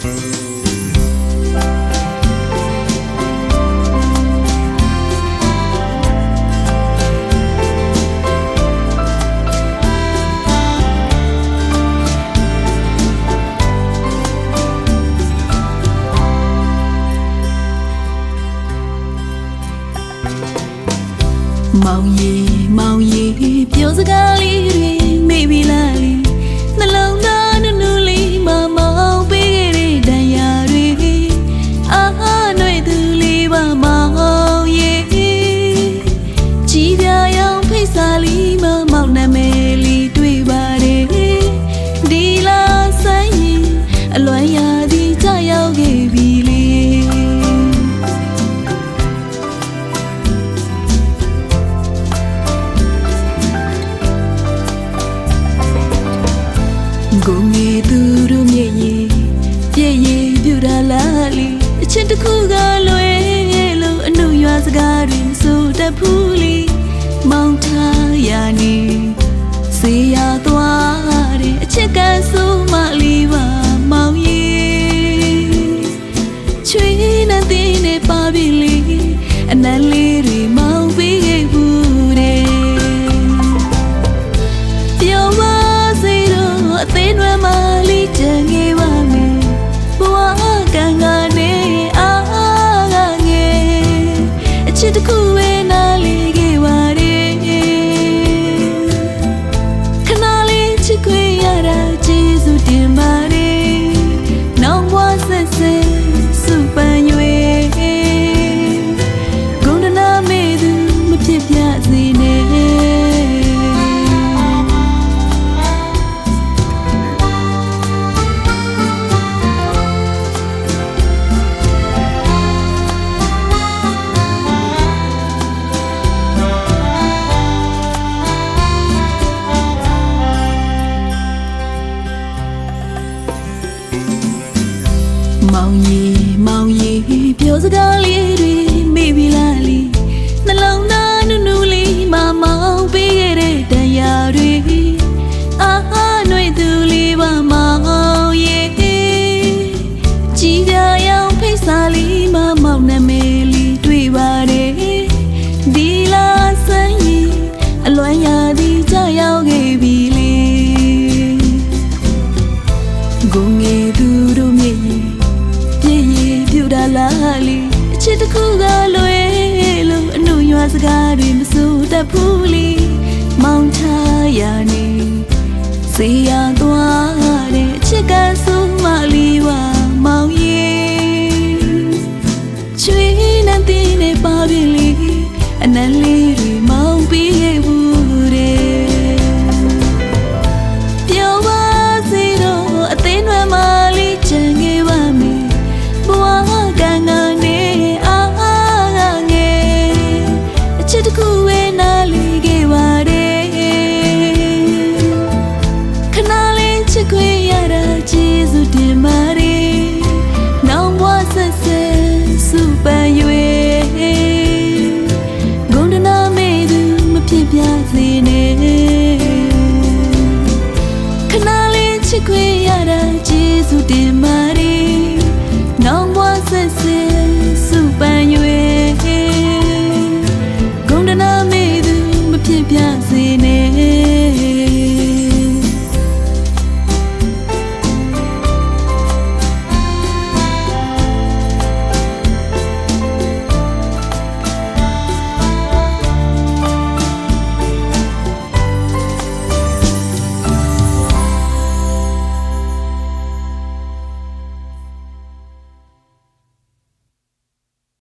màu gì màu gì ကိုငေသူတို့မြေကြီးပြည့်ရည်ပြူတာလားလီအချင်းတစ်ခုကလွယ်လို့အနှုတ်ရွာစကားတွေမဆိုတတ်ဘူး မောင်ရီမောင်ရီပြောစကားလေးတွေမေ့ပြီလားလီနှလုံးသား တာလားလီအချစ်တစ်ခုကလွယ်လို့အနှုတ်ရွာစကားတွေမဆိုးတတ်ဘူးလီမောင်ထားရနေစေရသွားတဲ့အချစ်ကဆိုးမလီဝါမောင်ရေချွေးနဲ့တင်းနဲ့ပါပြင်းလီအနံလေးတွေမောင်ပြီးရဲ့ဘူး